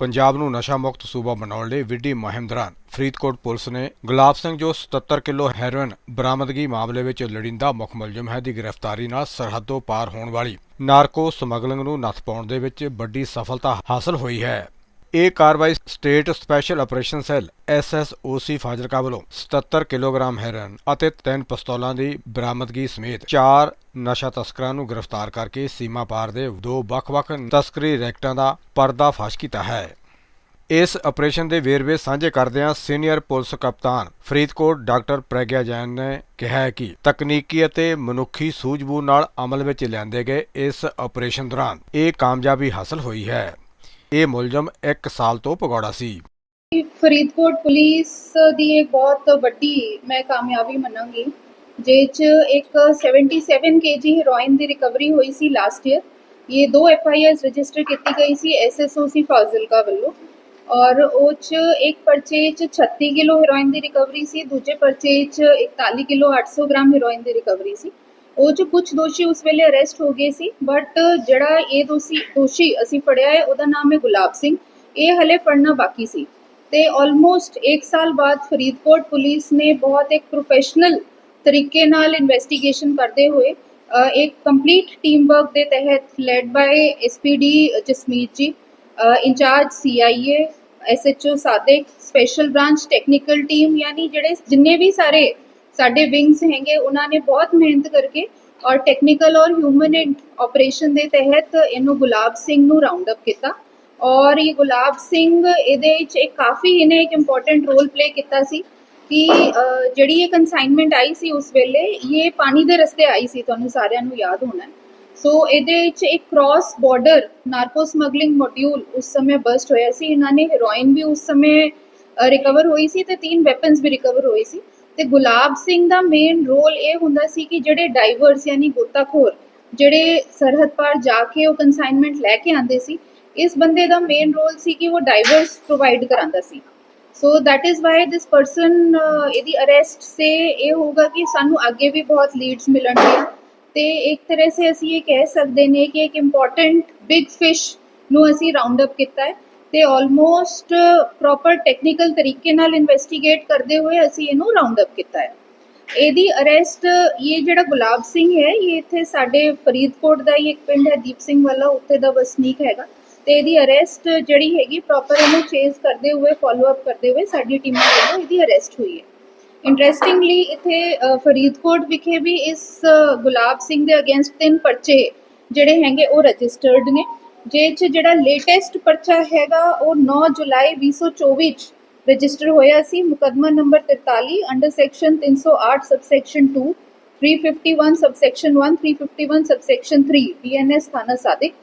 ਪੰਜਾਬ ਨੂੰ ਨਸ਼ਾ ਮੁਕਤ ਸੂਬਾ ਬਣਾਉਣ ਲਈ ਵਿੱਢੀ ਮੁਹਿੰਮ ਦੌਰਾਨ ਫਰੀਦਕੋਟ ਪੁਲਿਸ ਨੇ ਗੁਲਾਬ ਸਿੰਘ ਜੋ 77 ਕਿਲੋ ਹੈਰੋਇਨ ਬਰਾਮਦਗੀ ਮਾਮਲੇ ਵਿੱਚ ਲੜਿੰਦਾ ਮੁੱਖ ਮੁਲਜ਼ਮ ਹੈ ਦੀ ਗ੍ਰਿਫਤਾਰੀ ਨਾਲ ਸਰਹੱਦੋਂ ਪਾਰ ਹੋਣ ਵਾਲੀ ਨਾਰਕੋ ਸਮਗਲਿੰਗ ਨੂੰ ਨੱਥ ਪਾਉਣ ਦੇ ਵਿੱਚ ਵੱਡੀ ਸਫਲਤਾ ਹਾਸਲ ਹੋਈ ਹੈ। ਇਹ ਕਾਰਵਾਈ state special operation cell SSOC Fazilka ਵੱਲੋਂ 77 ਕਿਲੋਗ੍ਰਾਮ ਹੈਰੋਇਨ ਅਤੇ ਤਿੰਨ ਪਿਸਤੌਲਾਂ ਦੀ ਬਰਾਮਦਗੀ ਸਮੇਤ ਚਾਰ ਨਸ਼ਾ ਤਸਕਰਾਂ ਨੂੰ ਗ੍ਰਿਫਤਾਰ ਕਰਕੇ ਸੀਮਾ ਪਾਰ ਦੇ ਦੋ ਵੱਖ-ਵੱਖ ਤਸਕਰੀ ਰੈਕਟਾਂ ਦਾ ਪਰਦਾਫਾਸ਼ ਕੀਤਾ ਹੈ। ਇਸ ਆਪਰੇਸ਼ਨ ਦੇ ਵੇਰਵੇ ਸਾਂਝੇ ਕਰਦਿਆਂ ਸੀਨੀਅਰ ਪੁਲਿਸ ਕਪਤਾਨ ਫਰੀਦਕੋਟ ਡਾਕਟਰ ਪ੍ਰਗਿਆ ਜੈਨ ਨੇ ਕਿਹਾ ਕਿ ਤਕਨੀਕੀ ਅਤੇ ਮਨੁੱਖੀ ਸੂਝਬੂਝ ਨਾਲ ਅਮਲ ਵਿੱਚ ਲਿਆਂਦੇ ਗਏ ਇਸ ਆਪਰੇਸ਼ਨ ਦੌਰਾਨ ਇਹ ਕਾਮਯਾਬੀ ਹਾਸਲ ਹੋਈ ਹੈ। ਇਹ ਮੁਲਜ਼ਮ 1 ਸਾਲ ਤੋਂ ਭਗੌੜਾ ਸੀ। ਫਰੀਦਕੋਟ ਪੁਲਿਸ ਦੀ ਇੱਕ ਬਹੁਤ ਵੱਡੀ ਮੈਂ ਕਾਮਯਾਬੀ ਮੰਨਾਂਗੀ ਜਿਹ 'ਚ ਇੱਕ 77 ਕੇਜੀ ਹੈਰੋਇਨ ਦੀ ਰਿਕਵਰੀ ਹੋਈ ਸੀ ਲਾਸਟ ਈਅਰ ਇਹ ਦੋ ਐਫ ਆਈ ਆਰ ਰਜਿਸਟਰ ਕੀਤੀ ਗਈ ਸੀ S S O C Fazilka ਵੱਲੋਂ। ਔਰ ਉਹ 'ਚ ਇੱਕ ਪਰਚੇ 'ਚ 36 ਕਿਲੋ ਹੀਰੋਇਨ ਦੀ ਰਿਕਵਰੀ ਸੀ, ਦੂਜੇ ਪਰਚੇ 'ਚ 41 ਕਿਲੋ 800 ਗ੍ਰਾਮ ਹੀਰੋਇਨ ਦੀ ਰਿਕਵਰੀ ਸੀ। ਉਹ 'ਚ ਕੁਝ ਦੋਸ਼ੀ ਉਸ ਵੇਲੇ ਅਰੈਸਟ ਹੋ ਗਏ ਸੀ ਬਟ ਜਿਹੜਾ ਇਹ ਦੋਸ਼ੀ ਦੋਸ਼ੀ ਅਸੀਂ ਫੜਿਆ ਹੈ, ਉਹਦਾ ਨਾਮ ਹੈ ਗੁਲਾਬ ਸਿੰਘ। ਇਹ ਹਲੇ ਫੜਨਾ ਬਾਕੀ ਸੀ। ਤੇ ਆਲਮੋਸਟ 1 ਸਾਲ ਬਾਅਦ ਫਰੀਦਕੋਟ ਪੁਲਿਸ ਨੇ ਬਹੁਤ ਇੱਕ ਪ੍ਰੋਫੈਸ਼ਨਲ ਤਰੀਕੇ ਨਾਲ ਇਨਵੈਸਟੀਗੇਸ਼ਨ ਕਰਦੇ ਹੋਏ ਇੱਕ ਕੰਪਲੀਟ ਟੀਮ ਵਰਕ ਦੇ ਤਹਿਤ lead by SPD Jasmeet ji incharge CIA SHO Sadiq special branch technical team ਯਾਨੀ ਜਿਹੜੇ ਜਿੰਨੇ ਵੀ ਸਾਰੇ ਸਾਡੇ ਵਿੰਗਸ ਹੈਗੇ, ਉਹਨਾਂ ਨੇ ਬਹੁਤ ਮਿਹਨਤ ਕਰਕੇ ਔਰ ਟੈਕਨੀਕਲ ਔਰ ਹਿਊਮਨ ਆਪਰੇਸ਼ਨ ਦੇ ਤਹਿਤ ਇਹਨੂੰ ਗੁਲਾਬ ਸਿੰਘ ਨੂੰ ਰਾਉਂਡ ਅਪ ਕੀਤਾ। ਔਰ ਇਹ ਗੁਲਾਬ ਸਿੰਘ ਇਹਦੇ ਵਿੱਚ ਇੱਕ ਕਾਫੀ ਇਹਨੇ ਇੱਕ ਇੰਪੋਰਟੈਂਟ ਰੋਲ ਪਲੇ ਕੀਤਾ ਸੀ ਕਿ ਜਿਹੜੀ ਇਹ ਕਨਸਾਈਨਮੈਂਟ ਆਈ ਸੀ ਉਸ ਵੇਲੇ, ਇਹ ਪਾਣੀ ਦੇ ਰਸਤੇ ਆਈ ਸੀ, ਤੁਹਾਨੂੰ ਸਾਰਿਆਂ ਨੂੰ ਯਾਦ ਹੋਣਾ ਸੋ ਇਹਦੇ ਵਿੱਚ ਇੱਕ cross border narco smuggling module ਉਸ ਸਮੇਂ ਬਸਟ ਹੋਇਆ ਸੀ। ਇਹਨਾਂ ਨੇ ਹੈਰੋਇਨ ਵੀ ਉਸ ਸਮੇਂ ਰਿਕਵਰ ਹੋਈ ਸੀ ਤੇ ਤਿੰਨ ਵੈਪਨਸ ਵੀ ਰਿਕਵਰ ਹੋਏ ਸੀ। ਤੇ ਗੁਲਾਬ ਸਿੰਘ ਦਾ ਮੇਨ ਰੋਲ ਇਹ ਹੁੰਦਾ ਸੀ ਕਿ ਜਿਹੜੇ ਡਾਈਵਰਸ ਯਾਨੀ ਗੋਤਾਖੋਰ, ਜਿਹੜੇ ਸਰਹੱਦ ਪਾਰ ਜਾ ਕੇ ਉਹ ਕਨਸਾਈਨਮੈਂਟ ਲੈ ਕੇ ਆਉਂਦੇ ਸੀ, ਇਸ ਬੰਦੇ ਦਾ ਮੇਨ ਰੋਲ ਸੀ ਕਿ ਉਹ ਡਾਈਵਰਸ ਪ੍ਰੋਵਾਈਡ ਕਰਾਂਦਾ ਸੀ। So that is why this person ਇਹਦੀ ਅਰੈਸਟ ਸੇ ਇਹ ਹੋਗਾ ਕਿ ਸਾਨੂੰ ਅੱਗੇ ਵੀ ਬਹੁਤ ਲੀਡਸ ਮਿਲਣਗੇ ਤੇ ਇੱਕ ਤਰ੍ਹਾਂ ਸੇ ਅਸੀਂ ਇਹ ਕਹਿ ਸਕਦੇ ਨੇ ਕਿ ਇੱਕ ਇੰਪੋਰਟੈਂਟ ਬਿਗ ਫਿਸ਼ ਨੂੰ ਅਸੀਂ ਰਾਉਂਡ ਅਪ ਕੀਤਾ ਹੈ। ਤੇ ਆਲਮੋਸਟ ਪ੍ਰੋਪਰ ਟੈਕਨੀਕਲ ਤਰੀਕੇ ਨਾਲ ਇਨਵੈਸਟੀਗੇਟ ਕਰਦੇ ਹੋਏ ਅਸੀਂ ਇਹਨੂੰ ਰਾਉਂਡ ਅਪ ਕੀਤਾ ਹੈ। ਇਹਦੀ ਅਰੈਸਟ ਇਹ ਜਿਹੜਾ ਗੁਲਾਬ ਸਿੰਘ ਹੈ, ਇਹ ਇੱਥੇ ਸਾਡੇ ਫਰੀਦਕੋਟ ਦਾ ਹੀ ਇੱਕ ਪਿੰਡ ਹੈ, ਦੀਪ ਸਿੰਘ ਵਾਲਾ, ਉੱਥੇ ਦਾ ਵਸਨੀਕ ਹੈਗਾ। ਤੇ ਇਹਦੀ ਅਰੈਸਟ ਜਿਹੜੀ ਹੈਗੀ ਪ੍ਰੋਪਰ ਇਹਨੂੰ ਚੇਸ ਕਰਦੇ ਹੋਏ ਫਾਲੋ ਅਪ ਕਰਦੇ ਹੋਏ ਸਾਡੀ ਟੀਮਾਂ ਵੱਲੋਂ ਇਹਦੀ ਅਰੈਸਟ ਹੋਈ ਹੈ। ਇੰਟਰਸਟਿੰਗਲੀ ਇੱਥੇ ਫਰੀਦਕੋਟ ਵਿਖੇ ਵੀ ਇਸ ਗੁਲਾਬ ਸਿੰਘ ਦੇ ਅਗੇਂਸਟ ਤਿੰਨ ਪਰਚੇ ਜਿਹੜੇ ਹੈਗੇ, ਉਹ ਰਜਿਸਟਰਡ ਨੇ। ਜੇ ਚ ਜਿਹੜਾ ਲੇਟੈਸਟ ਪਰਚਾ ਹੈਗਾ, ਉਹ 9 ਜੁਲਾਈ 2024 ਚ ਰਜਿਸਟਰ ਹੋਇਆ ਸੀ। ਮੁਕਦਮਾ number 43 under section 308 subsection 2 351 subsection 1 351 subsection 3 BNS ਥਾਣਾ ਸਾਦਿਕ।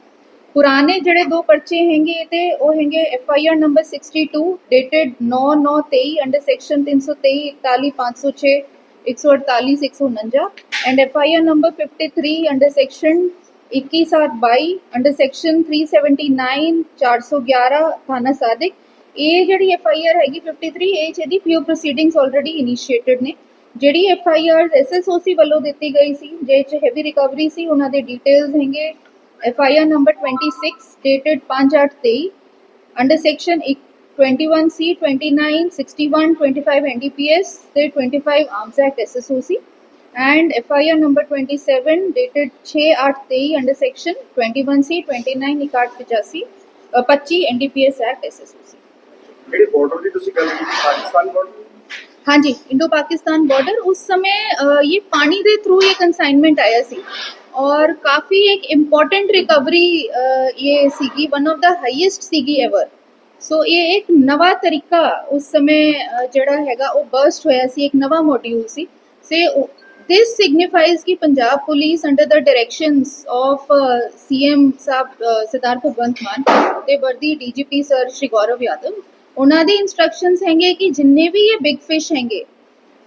ਪੁਰਾਣੇ ਜਿਹੜੇ ਦੋ ਪਰਚੇ ਹੈਗੇ ਤੇ ਉਹ ਹੈਗੇ F I R number 62 dated 9923 under section 323 41 506 148 649 and F I R number 53 under section 21722 under section 379 411 ਥਾਣਾ ਸਾਦਿਕ। ਇਹ ਜਿਹੜੀ ਐਫ ਆਈ ਆਰ ਹੈਗੀ 53 ਇਹ 'ਚ ਇਹਦੀ ਪਿਓ ਪ੍ਰੋਸੀਡਿੰਗਸ ਆਲਰੇਡੀ ਇਨੀਸ਼ੀਏਟਡ ਨੇ। ਜਿਹੜੀ ਐਫ ਆਈ ਆਰ ਐਸਐਸਓਸੀ ਵੱਲੋਂ ਦਿੱਤੀ ਗਈ ਸੀ ਜੇ ਚ ਹੈਵੀ ਰਿਕਵਰੀ ਸੀ, ਉਹਨਾਂ ਦੇ ਡਿਟੇਲਸ ਹੈਗੇ। FIR number 26 dated 5/8/23 under section 21C 29 61 25 NDPS ਤੇ 25 Arms Act SSOC and FIR number 27 dated 6-8-23 under section 21C 29 ਨਿਕਾਟ 85 25 NDPS Act SSOC ਜਿਹੜੀ ਬਾਰਡਰ ਦੀ ਤੁਸੀਂ ਗੱਲ ਕੀਤੀ? ਪਾਕਿਸਤਾਨ ਬਾਰਡਰ ਹਾਂਜੀ ਇੰਡੋ ਪਾਕਿਸਤਾਨ ਬਾਰਡਰ ਉਸ ਸਮੇਂ ਇਹ ਪਾਣੀ ਦੇ ਥਰੂ ਇਹ ਕਨਸਾਈਨਮੈਂਟ ਆਇਆ ਸੀ ਔਰ ਕਾਫੀ ਇੱਕ ਇੰਪੋਰਟੈਂਟ ਰਿਕਵਰੀ ਇਹ ਸੀਗੀ ਵਨ ਆਫ ਦਾ ਹਾਈਐਸਟ ਸੀਗੀ ਐਵਰ ਸੋ ਇਹ ਇੱਕ ਨਵਾਂ ਤਰੀਕਾ ਉਸ ਸਮੇਂ ਜਿਹੜਾ ਹੈਗਾ ਉਹ ਬਰਸਟ ਹੋਇਆ ਸੀ ਇੱਕ ਨਵਾਂ ਮੋਡਿਊਲ ਸੀ ਸੇ this signifies ਕਿ ਪੰਜਾਬ ਪੁਲਿਸ ਅੰਡਰ ਦਾ ਡਾਇਰੈਕਸ਼ਨਸ ਆਫ ਸੀਐਮ ਸਾਹਿਬ ਅ, ਸਰਦਾਰ ਭਗਵੰਤ ਮਾਨ ਤੇ ਵਰਦੀ ਡੀਜੀਪੀ ਸਰ ਸ਼੍ਰੀ ਗੌਰਵ ਯਾਦਵ ਉਹਨਾਂ ਦੀ ਇਨਸਟਰਕਸ਼ਨਸ ਹੈਗੇ ਕਿ ਜਿੰਨੇ ਵੀ ਇਹ ਬਿਗ ਫਿਸ਼ ਹੈਗੇ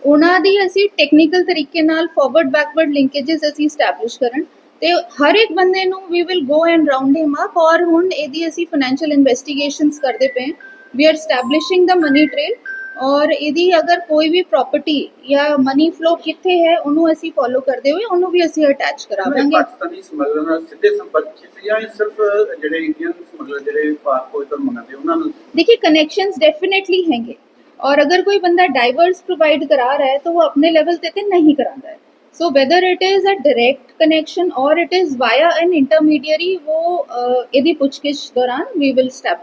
ਉਹਨਾਂ ਦੀ ਅਸੀਂ ਟੈਕਨੀਕਲ ਤਰੀਕੇ ਨਾਲ ਫਾਰਵਰਡ ਬੈਕਵਰਡ ਲਿੰਕੇजेस ਅਸੀਂ ਸਟੈਬਲਿਸ਼ ਕਰਨ ਤੇ ਹਰ ਇੱਕ ਬੰਦੇ ਨੂੰ we will go and round him up ਔਰ ਹੁਣ ਇਹਦੀ ਅਸੀਂ ਫਾਈਨੈਂਸ਼ੀਅਲ ਇਨਵੈਸਟੀਗੇਸ਼ਨਸ ਕਰਦੇ ਪਏ ਵੀ ਆਰ ਸਟੈਬਲਿਸ਼ਿੰਗ ਦਾ ਮਨੀ ਟ੍ਰੇਲ ਔਰ ਇਹਦੀ ਅਗਰ ਕੋਈ ਵੀ ਪ੍ਰਾਪਰਟੀ ਜਾਂ ਮਨੀ ਫਲੋ ਕਿੱਥੇ ਹੈ ਉਹਨੂੰ ਅਸੀਂ ਫੋਲੋ ਕਰਦੇ ਹੋਏ ਉਹਨੂੰ ਵੀ ਅਸੀਂ ਅਟੈਚ ਕਰਾਵਾਂਗੇ ਪਾਕਿਸਤਾਨੀ ਸਮਗਲਰ ਨਾਲ ਸਿੱਧੇ ਸੰਪਰਕ ਚ ਸੀ ਜਾਂ ਇਹ ਸਿਰਫ ਜਿਹੜੇ ਇੰਡੀਅਨ ਸਮਗਲਰ ਜਿਹੜੇ ਪਾਸਪੋਰਟ ਤੋਂ ਮੰਗਾਉਂਦੇ ਉਹਨਾਂ ਨੂੰ देखिए कनेक्शंस डेफिनेटली हैंगे और अगर कोई बंदा डाइवर्स प्रोवाइड करा रहा है तो वो अपने लेवल पे ते नहीं कराता है so whether it is a direct connection or it is via an intermediary वो अ, ਇਹਦੀ ਪੁੱਛਗਿੱਛ ਦੌਰਾਨ ਵੀ ਵਿਲ ਸਟੈਬਲਿਸ਼